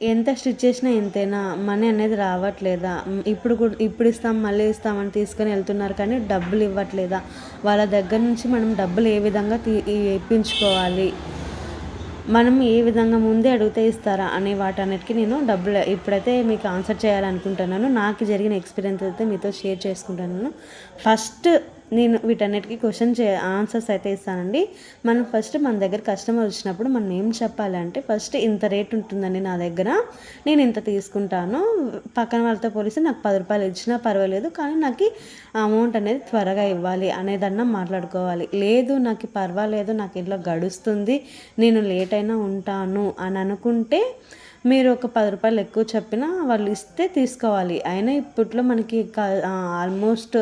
ఎంత స్టిచ్ చేసినా ఎంతైనా మనీ అనేది రావట్లేదా? ఇప్పుడు కూడా ఇప్పుడు ఇస్తాం మళ్ళీ ఇస్తామని తీసుకొని వెళ్తున్నారు కానీ డబ్బులు ఇవ్వట్లేదా? వాళ్ళ దగ్గర నుంచి మనం డబ్బులు ఏ విధంగా తీ ఇప్పించుకోవాలి? మనం ఏ విధంగా ముందే అడిగితే ఇస్తారా అనే వాటన్నిటికీ నేను డబ్బులు ఇప్పుడైతే మీకు ఆన్సర్ చేయాలనుకుంటున్నాను. నాకు జరిగిన ఎక్స్పీరియన్స్ అయితే మీతో షేర్ చేసుకుంటున్నాను. ఫస్ట్ నేను వీటన్నిటికీ క్వశ్చన్ చే ఆన్సర్స్ అయితే ఇస్తానండి. మనం ఫస్ట్ మన దగ్గర కస్టమర్ వచ్చినప్పుడు మనం ఏం చెప్పాలంటే ఫస్ట్ ఇంత రేట్ ఉంటుందండి నా దగ్గర. నేను ఇంత తీసుకుంటాను. పక్కన వాళ్ళతో పోలిస్తే నాకు పది రూపాయలు ఇచ్చినా పర్వాలేదు కానీ నాకు అమౌంట్ అనేది త్వరగా ఇవ్వాలి అనేదన్నా మాట్లాడుకోవాలి. లేదు నాకు పర్వాలేదు నాకు ఇంట్లో గడుస్తుంది నేను లేట్ అయినా ఉంటాను అని అనుకుంటే మీరు ఒక పది రూపాయలు ఎక్కువ చెప్పినా వాళ్ళు ఇస్తే తీసుకోవాలి. అయినా ఇప్పట్లో మనకి ఆల్మోస్ట్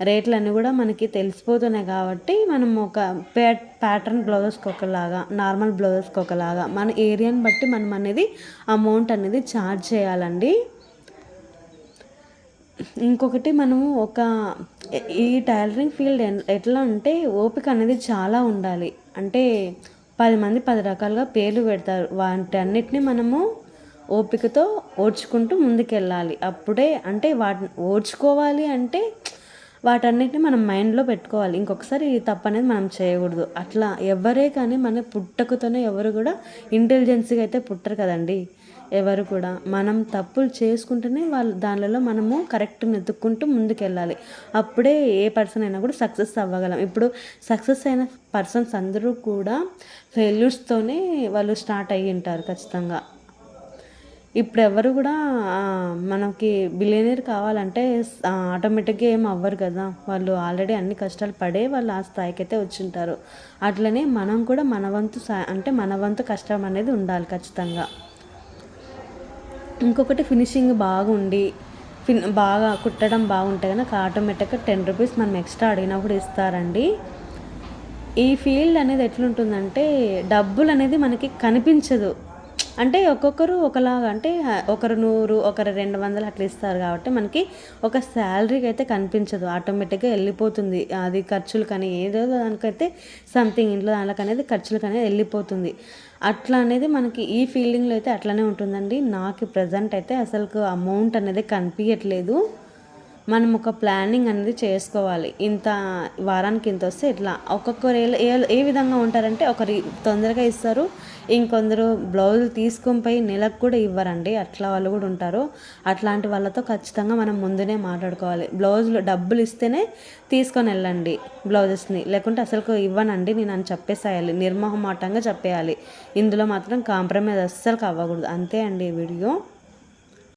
రేట్లన్నీ కూడా మనకి తెలిసిపోతున్నాయి కాబట్టి మనం ఒక ప్యా ప్యాటర్న్ బ్లౌజెస్కి ఒకలాగా నార్మల్ బ్లౌజెస్కి ఒకలాగా మన ఏరియాని బట్టి మనం అనేది అమౌంట్ అనేది ఛార్జ్ చేయాలండి. ఇంకొకటి మనము ఒక ఈ టైలరింగ్ ఫీల్డ్ ఎట్లా అంటే ఓపిక అనేది చాలా ఉండాలి. అంటే పది మంది పది రకాలుగా పేర్లు పెడతారు. వాటి అన్నిటిని మనము ఓపికతో ఓడ్చుకుంటూ ముందుకెళ్ళాలి. అప్పుడే అంటే వాటిని ఓడ్చుకోవాలి అంటే వాటన్నిటిని మనం మైండ్లో పెట్టుకోవాలి. ఇంకొకసారి ఈ తప్పు అనేది మనం చేయకూడదు. అట్లా ఎవరే కానీ మన పుట్టకతోనే ఎవరు కూడా ఇంటెలిజెన్స్గా అయితే పుట్టరు కదండి. ఎవరు కూడా. మనం తప్పులు చేసుకుంటేనే వాళ్ళు దానిలో మనము కరెక్ట్ వెతుక్కుంటూ ముందుకెళ్ళాలి. అప్పుడే ఏ పర్సన్ అయినా కూడా సక్సెస్ అవ్వగలం. ఇప్పుడు సక్సెస్ అయిన పర్సన్స్ అందరూ కూడా ఫెయిల్యూర్స్తోనే వాళ్ళు స్టార్ట్ అయ్యి ఉంటారు ఖచ్చితంగా. ఇప్పుడు ఎవరు కూడా మనకి బిలియనీర్ కావాలంటే ఆటోమేటిక్గా ఏం అవ్వరు కదా. వాళ్ళు ఆల్రెడీ అన్ని కష్టాలు పడే వాళ్ళు ఆ స్థాయికి అయితే వచ్చింటారు. అట్లనే మనం కూడా మన వంతు అంటే మన వంతు కష్టం అనేది ఉండాలి ఖచ్చితంగా. ఇంకొకటి ఫినిషింగ్ బాగుండి ఫిన్ బాగా కుట్టడం బాగుంటే కనుక ఆటోమేటిక్గా టెన్ రూపీస్ మనం ఎక్స్ట్రా అడిగినా కూడా ఇస్తారండి. ఈ ఫీల్డ్ అనేది ఎట్లుంటుందంటే డబ్బులు అనేది మనకి కనిపించదు. అంటే ఒక్కొక్కరు ఒకలాగా అంటే ఒకరు నూరు ఒకరు రెండు వందలు అట్లా ఇస్తారు కాబట్టి మనకి ఒక శాలరీకి అయితే కనిపించదు. ఆటోమేటిక్గా వెళ్ళిపోతుంది. అది ఖర్చులు కానీ ఏదో దానికైతే సంథింగ్ ఇంట్లో దానికి అనేది ఖర్చులకు అనేది వెళ్ళిపోతుంది. అట్లా అనేది మనకి ఈ ఫీల్డింగ్లో అయితే అట్లనే ఉంటుందండి. నాకు ప్రజెంట్ అయితే అసలు అమౌంట్ అనేది కనిపించట్లేదు మనం ఒక ప్లానింగ్ అనేది చేసుకోవాలి. ఇంత వారానికి ఇంత వస్తే ఇట్లా ఒక్కొక్కరు ఏ ఏ విధంగా ఉంటారంటే ఒకరి తొందరగా ఇస్తారు. ఇంకొందరు బ్లౌజులు తీసుకుని పోయి నెలకు కూడా ఇవ్వరండి. అట్లా వాళ్ళు కూడా ఉంటారు. అట్లాంటి వాళ్ళతో ఖచ్చితంగా మనం ముందునే మాట్లాడుకోవాలి. బ్లౌజులు డబ్బులు ఇస్తేనే తీసుకొని వెళ్ళండి బ్లౌజెస్ని లేకుంటే అసలు ఇవ్వనండి నేను అని చెప్పేసేయాలి. నిర్మోహమాటంగా చెప్పేయాలి. ఇందులో మాత్రం కాంప్రమైజ్ అస్సలు అవ్వకూడదు. అంతే అండి వీడియో.